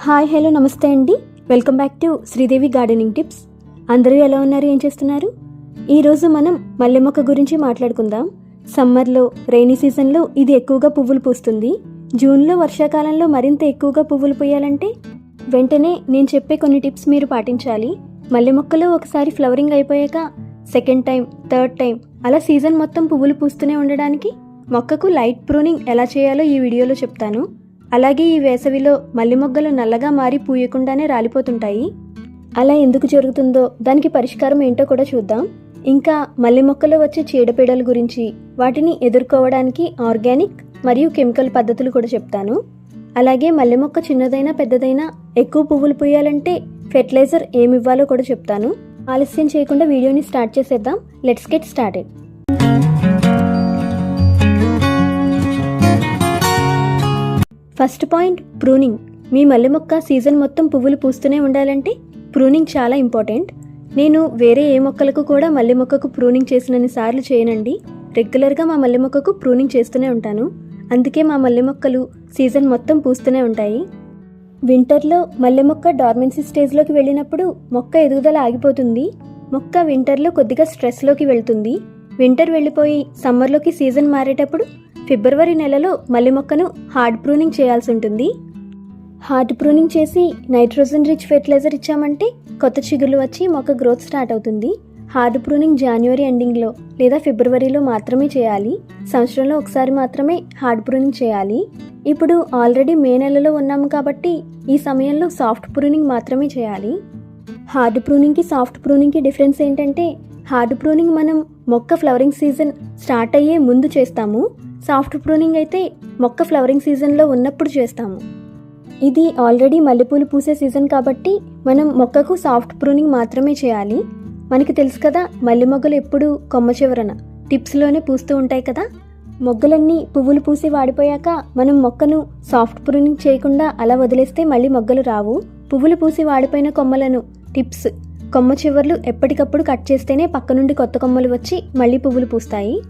Hi hello నమస్తే అండి. Welcome back to Sridevi gardening tips. అందరూ ఎలా ఉన్నారు? ఏం చేస్తున్నారు? ఈరోజు మనం మల్లె మొక్క గురించి మాట్లాడుకుందాం. సమ్మర్లో రైనీ సీజన్లో ఇది ఎక్కువగా పువ్వులు పూస్తుంది. జూన్లో వర్షాకాలంలో మరింత ఎక్కువగా పువ్వులు పూయాలంటే వెంటనే నేను చెప్పే కొన్ని టిప్స్ మీరు పాటించాలి. మల్లె మొక్కలో ఒకసారి ఫ్లవరింగ్ అయిపోయాక సెకండ్ టైం థర్డ్ టైం అలా సీజన్ మొత్తం పువ్వులు పూస్తూనే ఉండడానికి మొక్కకు లైట్ ప్రూనింగ్ ఎలా చేయాలో ఈ వీడియోలో చెప్తాను. అలాగే ఈ వేసవిలో మల్లె మొగ్గలు నల్లగా మారి పూయకుండానే రాలిపోతుంటాయి. అలా ఎందుకు జరుగుతుందో దానికి పరిష్కారం ఏంటో కూడా చూద్దాం. ఇంకా మల్లె మొక్కలో వచ్చే చీడపీడల గురించి వాటిని ఎదుర్కోవడానికి ఆర్గానిక్ మరియు కెమికల్ పద్ధతులు కూడా చెప్తాను. అలాగే మల్లె మొక్క చిన్నదైనా పెద్దదైనా ఎక్కువ పువ్వులు పూయాలంటే ఫెర్టిలైజర్ ఏమి ఇవ్వాలో కూడా చెప్తాను. ఆలస్యం చేయకుండా వీడియోని స్టార్ట్ చేసేద్దాం. Let's get started. First point pruning. మీ మల్లె మొక్క సీజన్ మొత్తం పువ్వులు పూస్తూనే ఉండాలంటే ప్రూనింగ్ చాలా ఇంపార్టెంట్. నేను వేరే ఏ మొక్కలకు కూడా మల్లె మొక్కకు ప్రూనింగ్ చేసినన్ని సార్లు చేయనండి. రెగ్యులర్గా మా మల్లె మొక్కకు ప్రూనింగ్ చేస్తూనే ఉంటాను. అందుకే మా మల్లె మొక్కలు సీజన్ మొత్తం పూస్తూనే ఉంటాయి. వింటర్లో మల్లె మొక్క డార్మెన్సీ స్టేజ్లోకి వెళ్ళినప్పుడు మొక్క ఎదుగుదల ఆగిపోతుంది. మొక్క వింటర్లో కొద్దిగా స్ట్రెస్లోకి వెళ్తుంది. వింటర్ వెళ్ళిపోయి సమ్మర్లోకి సీజన్ మారేటప్పుడు ఫిబ్రవరి నెలలో మల్లె మొక్కను హార్డ్ ప్రూనింగ్ చేయాల్సి ఉంటుంది. హార్డ్ ప్రూనింగ్ చేసి నైట్రోజన్ రిచ్ ఫెర్టిలైజర్ ఇచ్చామంటే కొత్త చిగుళ్ళు వచ్చి మొక్క గ్రోత్ స్టార్ట్ అవుతుంది. హార్డ్ ప్రూనింగ్ జనవరి ఎండింగ్లో లేదా ఫిబ్రవరిలో మాత్రమే చేయాలి. సంవత్సరంలో ఒకసారి మాత్రమే హార్డ్ ప్రూనింగ్ చేయాలి. ఇప్పుడు ఆల్రెడీ మే నెలలో ఉన్నాము కాబట్టి ఈ సమయంలో సాఫ్ట్ ప్రూనింగ్ మాత్రమే చేయాలి. హార్డ్ ప్రూనింగ్కి సాఫ్ట్ ప్రూనింగ్కి డిఫరెన్స్ ఏంటంటే హార్డ్ ప్రూనింగ్ మనం మొక్క ఫ్లవరింగ్ సీజన్ స్టార్ట్ అయ్యే ముందు చేస్తాము. సాఫ్ట్ ప్రూనింగ్ అయితే మొక్క ఫ్లవరింగ్ సీజన్లో ఉన్నప్పుడు చేస్తాము. ఇది ఆల్రెడీ మల్లెపూలు పూసే సీజన్ కాబట్టి మనం మొక్కకు సాఫ్ట్ ప్రూనింగ్ మాత్రమే చేయాలి. మనకి తెలుసు కదా మల్లె మొగ్గలు ఎప్పుడు కొమ్మ చివరన టిప్స్లోనే పూస్తూ ఉంటాయి కదా. మొగ్గలన్నీ పువ్వులు పూసి వాడిపోయాక మనం మొక్కను సాఫ్ట్ ప్రూనింగ్ చేయకుండా అలా వదిలేస్తే మళ్ళీ మొగ్గలు రావు. పువ్వులు పూసి వాడిపోయిన కొమ్మలను టిప్స్ కొమ్మ చివర్లు ఎప్పటికప్పుడు కట్ చేస్తేనే పక్క నుండి కొత్త కొమ్మలు వచ్చి మళ్ళీ పువ్వులు పూస్తాయి.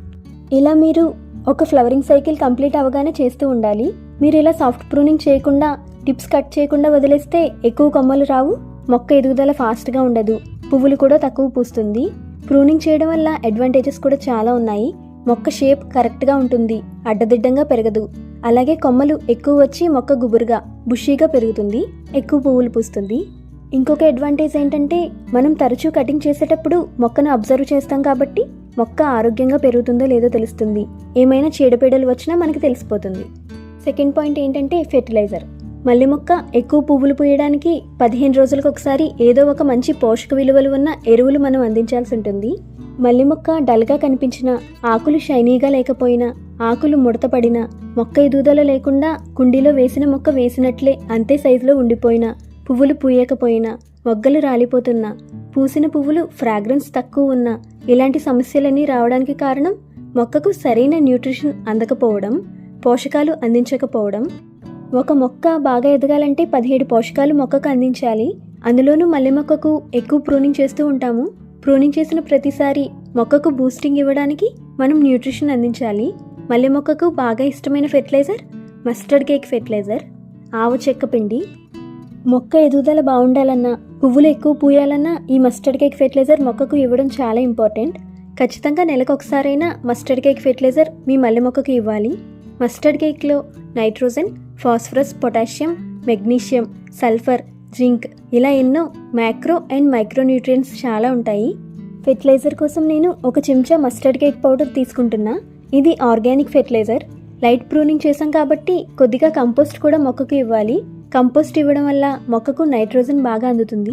ఇలా మీరు ఒక ఫ్లవరింగ్ సైకిల్ కంప్లీట్ అవగానే చేస్తూ ఉండాలి. మీరు ఇలా సాఫ్ట్ ప్రూనింగ్ చేయకుండా టిప్స్ కట్ చేయకుండా వదిలేస్తే ఎక్కువ కొమ్మలు రావు మొక్క ఎదుగుదల ఫాస్ట్గా ఉండదు. పువ్వులు కూడా తక్కువ పూస్తుంది. ప్రూనింగ్ చేయడం వల్ల అడ్వాంటేజెస్ కూడా చాలా ఉన్నాయి. మొక్క షేప్ కరెక్ట్గా ఉంటుంది అడ్డదిడ్డంగా పెరగదు. అలాగే కొమ్మలు ఎక్కువ వచ్చి మొక్క గుబురుగా బుషీగా పెరుగుతుంది ఎక్కువ పువ్వులు పూస్తుంది. ఇంకొక అడ్వాంటేజ్ ఏంటంటే మనం తరచూ కటింగ్ చేసేటప్పుడు మొక్కను అబ్జర్వ్ చేస్తాం కాబట్టి మొక్క ఆరోగ్యంగా పెరుగుతుందో లేదో తెలుస్తుంది. ఏమైనా చీడపీడలు వచ్చినా మనకి తెలిసిపోతుంది. సెకండ్ పాయింట్ ఏంటంటే ఫెర్టిలైజర్. మల్లె మొక్క ఎక్కువ పువ్వులు పూయడానికి పదిహేను రోజులకు ఒకసారి ఏదో ఒక మంచి పోషక విలువలు ఉన్న ఎరువులు మనం అందించాల్సి ఉంటుంది. మల్లె మొక్క డల్గా కనిపించిన ఆకులు షైనీగా లేకపోయినా ఆకులు ముడతపడినా మొక్క ఎదుగుదల లేకుండా కుండీలో వేసిన మొక్క వేసినట్లే అంతే సైజులో ఉండిపోయినా పువ్వులు పూయకపోయినా మొగ్గలు రాలిపోతున్నా పూసిన పువ్వులు ఫ్రాగ్రెన్స్ తక్కువ ఉన్నా ఇలాంటి సమస్యలన్నీ రావడానికి కారణం మొక్కకు సరైన న్యూట్రిషన్ అందకపోవడం పోషకాలు అందించకపోవడం. ఒక మొక్క బాగా ఎదగాలంటే పదిహేడు పోషకాలు మొక్కకు అందించాలి. అందులోనూ మల్లె మొక్కకు ఎక్కువ ప్రూనింగ్ చేస్తూ ఉంటాము. ప్రూనింగ్ చేసిన ప్రతిసారి మొక్కకు బూస్టింగ్ ఇవ్వడానికి మనం న్యూట్రిషన్ అందించాలి. మల్లె మొక్కకు బాగా ఇష్టమైన ఫెర్టిలైజర్ మస్టర్డ్ కేక్ ఫెర్టిలైజర్ ఆవు చెక్క పిండి. మొక్క ఎదుగుదల బాగుండాలన్నా పువ్వులు ఎక్కువ పూయాలన్నా ఈ మస్టర్డ్ కేక్ ఫెర్టిలైజర్ మొక్కకు ఇవ్వడం చాలా ఇంపార్టెంట్ ఖచ్చితంగా నెలకు ఒకసారైనా మస్టర్డ్ కేక్ ఫెర్టిలైజర్ మీ మల్లె మొక్కకు ఇవ్వాలి. Mustard కేక్లో nitrogen phosphorus potassium magnesium sulphur zinc ఇలా ఎన్నో మ్యాక్రో అండ్ మైక్రోన్యూట్రియంట్స్ చాలా ఉంటాయి. ఫెర్టిలైజర్ కోసం నేను ఒక చెంచా మస్టర్డ్ కేక్ పౌడర్ తీసుకుంటున్నా. ఇది ఆర్గానిక్ ఫెర్టిలైజర్ లైట్ ప్రూనింగ్ చేసాం కాబట్టి కొద్దిగా కంపోస్ట్ కూడా మొక్కకు ఇవ్వాలి. కంపోస్ట్ ఇవ్వడం వల్ల మొక్కకు నైట్రోజన్ బాగా అందుతుంది.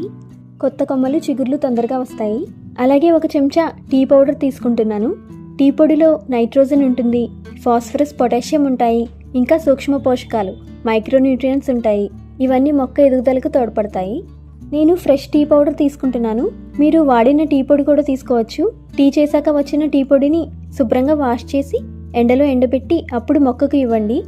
కొత్త కొమ్మలు చిగుర్లు తొందరగా వస్తాయి. అలాగే ఒక చెంచా టీ పౌడర్ తీసుకుంటున్నాను. టీ పొడిలో నైట్రోజన్ ఉంటుంది. ఫాస్ఫరస్ పొటాషియం ఉంటాయి. ఇంకా సూక్ష్మ పోషకాలు మైక్రోన్యూట్రియంట్స్ ఉంటాయి. ఇవన్నీ మొక్క ఎదుగుదలకు తోడ్పడతాయి. నేను ఫ్రెష్ టీ పౌడర్ తీసుకుంటున్నాను. మీరు వాడిన టీ పొడి కూడా తీసుకోవచ్చు. టీ చేశాక వచ్చిన టీ పొడిని శుభ్రంగా వాష్ చేసి ఎండలో ఎండబెట్టి అప్పుడు మొక్కకు ఇవ్వండి.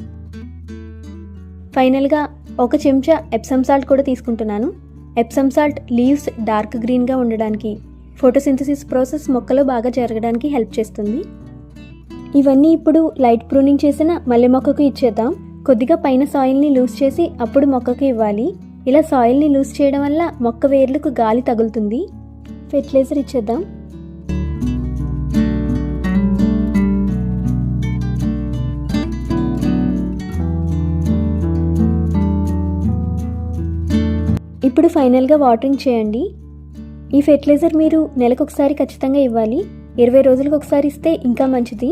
ఫైనల్గా ఒక చెంచా ఎప్సమ్ సాల్ట్ కూడా తీసుకుంటున్నాను. ఎప్సమ్ సాల్ట్ లీవ్స్ డార్క్ గ్రీన్గా ఉండడానికి ఫోటోసింథసిస్ ప్రాసెస్ మొక్కలో బాగా జరగడానికి హెల్ప్ చేస్తుంది. ఇవన్నీ ఇప్పుడు లైట్ ప్రూనింగ్ చేసిన మల్లె మొక్కకు ఇచ్చేద్దాం. కొద్దిగా పైన సాయిల్ని లూజ్ చేసి అప్పుడు మొక్కకు ఇవ్వాలి. ఇలా సాయిల్ని లూజ్ చేయడం వల్ల మొక్క వేర్లకు గాలి తగులుతుంది. ఫెర్టిలైజర్ ఇచ్చేద్దాం. ఇప్పుడు ఫైనల్గా వాటరింగ్ చేయండి. ఈ ఫెర్టిలైజర్ మీరు నెలకు ఒకసారి ఖచ్చితంగా ఇవ్వాలి. ఇరవై రోజులకు ఒకసారి ఇస్తే ఇంకా మంచిది.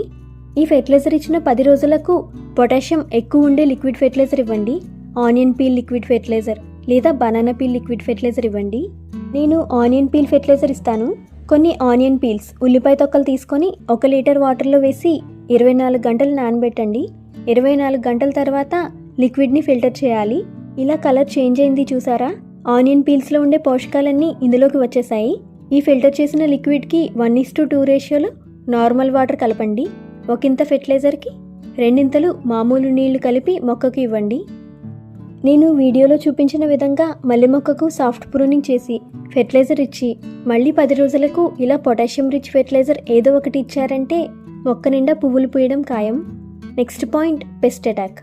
ఈ ఫెర్టిలైజర్ ఇచ్చిన పది రోజులకు పొటాషియం ఎక్కువ ఉండే లిక్విడ్ ఫెర్టిలైజర్ ఇవ్వండి. ఆనియన్ పీల్ లిక్విడ్ ఫెర్టిలైజర్ లేదా బనానా పీల్ లిక్విడ్ ఫెర్టిలైజర్ ఇవ్వండి. నేను ఆనియన్ పీల్ ఫెర్టిలైజర్ ఇస్తాను. కొన్ని ఆనియన్ పీల్స్ ఉల్లిపాయ తొక్కలు తీసుకొని ఒక లీటర్ వాటర్లో వేసి ఇరవై నాలుగు గంటలు నానబెట్టండి. ఇరవై నాలుగు గంటల తర్వాత లిక్విడ్ని ఫిల్టర్ చేయాలి. ఇలా కలర్ చేంజ్ అయింది చూసారా? ఆనియన్ పీల్స్లో ఉండే పోషకాలన్నీ ఇందులోకి వచ్చేసాయి. ఈ ఫిల్టర్ చేసిన లిక్విడ్కి వన్ ఇస్ టు టూ రేషియోలో నార్మల్ వాటర్ కలపండి. ఒకంత ఫెర్టిలైజర్కి రెండింతలు మామూలు నీళ్ళు కలిపి మొక్కకు ఇవ్వండి. నేను వీడియోలో చూపించిన విధంగా మల్లె మొక్కకు సాఫ్ట్ ప్రూనింగ్ చేసి ఫెర్టిలైజర్ ఇచ్చి మళ్ళీ పది రోజులకు ఇలా పొటాషియం రిచ్ ఫెర్టిలైజర్ ఏదో ఒకటి ఇచ్చారంటే మొక్క నిండా పువ్వులు పూయడం ఖాయం. Next point pest attack.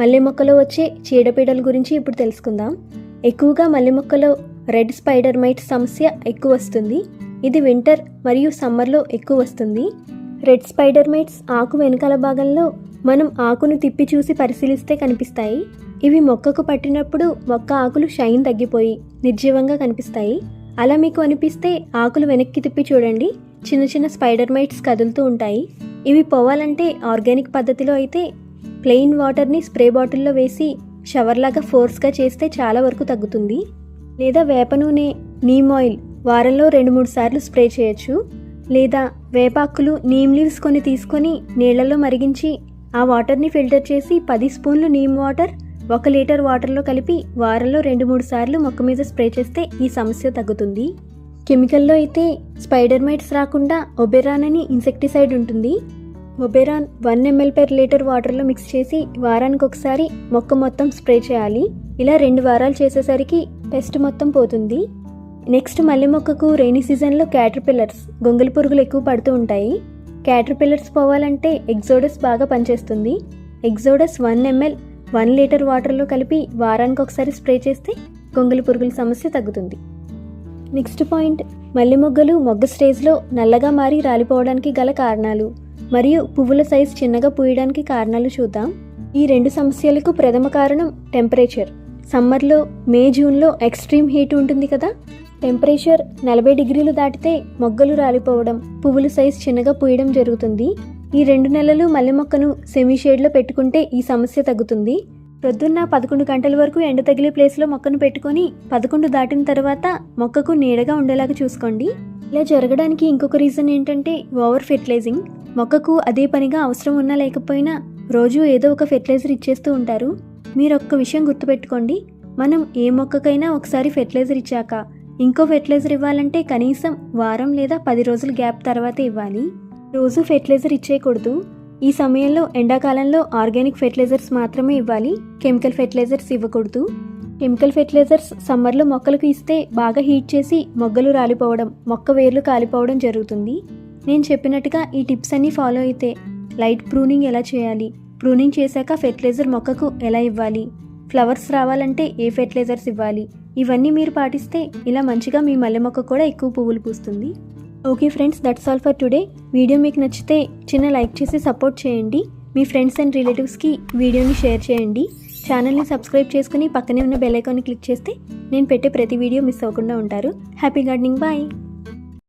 మల్లె మొక్కలో వచ్చే చీడపీడల గురించి ఇప్పుడు తెలుసుకుందాం. ఎక్కువగా మల్లె మొక్కలో రెడ్ స్పైడర్ మైట్ సమస్య ఎక్కువ వస్తుంది. ఇది వింటర్ మరియు సమ్మర్లో ఎక్కువ వస్తుంది. రెడ్ స్పైడర్ మైట్స్ ఆకు వెనకాల భాగంలో మనం ఆకును తిప్పి చూసి పరిశీలిస్తే కనిపిస్తాయి. ఇవి మొక్కకు పట్టినప్పుడు మొక్క ఆకులు షైన్ తగ్గిపోయి నిర్జీవంగా కనిపిస్తాయి. అలా మీకు అనిపిస్తే ఆకులు వెనక్కి తిప్పి చూడండి. చిన్న చిన్న స్పైడర్ మైట్స్ కదులుతూ ఉంటాయి. ఇవి పోవాలంటే ఆర్గానిక్ పద్ధతిలో అయితే ప్లెయిన్ వాటర్ని స్ప్రే బాటిల్లో వేసి షవర్లాగా ఫోర్స్గా చేస్తే చాలా వరకు తగ్గుతుంది. లేదా వేప నూనె నీమ్ ఆయిల్ వారంలో రెండు మూడు సార్లు స్ప్రే చేయొచ్చు. లేదా వేపాకులు నీమ్ లీవ్స్ కొన్ని తీసుకొని నీళ్ళలో మరిగించి ఆ వాటర్ని ఫిల్టర్ చేసి పది స్పూన్లు నీమ్ వాటర్ ఒక లీటర్ వాటర్లో కలిపి వారంలో రెండు మూడు సార్లు మొక్క మీద స్ప్రే చేస్తే ఈ సమస్య తగ్గుతుంది. కెమికల్లో అయితే స్పైడర్ మైట్స్ రాకుండా ఒబెరాన్ అని ఇన్సెక్టిసైడ్ ఉంటుంది. Oberon one ml per litre వాటర్లో మిక్స్ చేసి వారానికి ఒకసారి మొక్క మొత్తం స్ప్రే చేయాలి. ఇలా రెండు వారాలు చేసేసరికి పెస్ట్ మొత్తం పోతుంది. నెక్స్ట్ మల్లె మొక్కకు రెయినీ సీజన్లో క్యాటర్పిల్లర్స్ గొంగలి పురుగులు ఎక్కువ పడుతూ ఉంటాయి. క్యాటర్పిల్లర్స్ పోవాలంటే ఎగ్జోడస్ బాగా పనిచేస్తుంది. Exodus one ml one litre వాటర్లో కలిపి వారానికి ఒకసారి స్ప్రే చేస్తే గొంగలి పురుగుల సమస్య తగ్గుతుంది. నెక్స్ట్ పాయింట్ మల్లె మొగ్గలు మొగ్గ స్టేజ్లో నల్లగా మారి రాలిపోవడానికి గల కారణాలు. మరియు పువ్వుల సైజ్ చిన్నగా పూయడానికి కారణాలు చూద్దాం. ఈ రెండు సమస్యలకు ప్రథమ కారణం టెంపరేచర్. సమ్మర్లో మే జూన్లో ఎక్స్ట్రీమ్ హీట్ ఉంటుంది కదా? టెంపరేచర్ నలభై డిగ్రీలు దాటితే మొగ్గలు రాలిపోవడం పువ్వుల సైజ్ చిన్నగా పూయడం జరుగుతుంది. ఈ రెండు నెలలు మల్లె మొక్కను సెమీ షేడ్లో పెట్టుకుంటే ఈ సమస్య తగ్గుతుంది. ప్రొద్దున్న పదకొండు గంటల వరకు ఎండ తగిలే ప్లేస్లో మొక్కను పెట్టుకొని పదకొండు దాటిన తర్వాత మొక్కకు నీడగా ఉండేలాగా చూసుకోండి. ఇలా జరగడానికి ఇంకొక రీజన్ ఏంటంటే ఓవర్ ఫెర్టిలైజింగ్. మొక్కకు అదే పనిగా అవసరం ఉన్నా లేకపోయినా రోజు ఏదో ఒక ఫెర్టిలైజర్ ఇచ్చేస్తూ ఉంటారు. మీరు ఒక్క విషయం గుర్తుపెట్టుకోండి. మనం ఏ మొక్కకైనా ఒకసారి ఫెర్టిలైజర్ ఇచ్చాక ఇంకో ఫెర్టిలైజర్ ఇవ్వాలంటే కనీసం వారం లేదా పది రోజుల గ్యాప్ తర్వాత ఇవ్వాలి. రోజు ఫెర్టిలైజర్ ఇచ్చేయకూడదు. ఈ సమయంలో ఎండాకాలంలో ఆర్గానిక్ ఫెర్టిలైజర్స్ మాత్రమే ఇవ్వాలి. కెమికల్ ఫెర్టిలైజర్స్ ఇవ్వకూడదు. కెమికల్ ఫెర్టిలైజర్స్ సమ్మర్లో మొక్కలకు ఇస్తే బాగా హీట్ చేసి మొగ్గలు రాలిపోవడం మొక్క వేర్లు కాలిపోవడం జరుగుతుంది. నేను చెప్పినట్టుగా ఈ టిప్స్ అన్నీ ఫాలో అయితే లైట్ ప్రూనింగ్ ఎలా చేయాలి? ప్రూనింగ్ చేశాక ఫెర్టిలైజర్ మొక్కకు ఎలా ఇవ్వాలి? ఫ్లవర్స్ రావాలంటే ఏ ఫెర్టిలైజర్స్ ఇవ్వాలి? ఇవన్నీ మీరు పాటిస్తే ఇలా మంచిగా మీ మల్లె మొక్క కూడా ఎక్కువ పువ్వులు పూస్తుంది. Okay friends that's all for today video మీకు నచ్చితే చిన్న లైక్ చేసి సపోర్ట్ చేయండి. మీ ఫ్రెండ్స్ అండ్ రిలేటివ్స్కి వీడియోని షేర్ చేయండి. ఛానల్ని సబ్స్క్రైబ్ చేసుకుని పక్కనే ఉన్న బెల్ ఐకాన్ని క్లిక్ చేస్తే నేను పెట్టే ప్రతి వీడియో మిస్ అవ్వకుండా ఉంటారు. Happy gardening bye.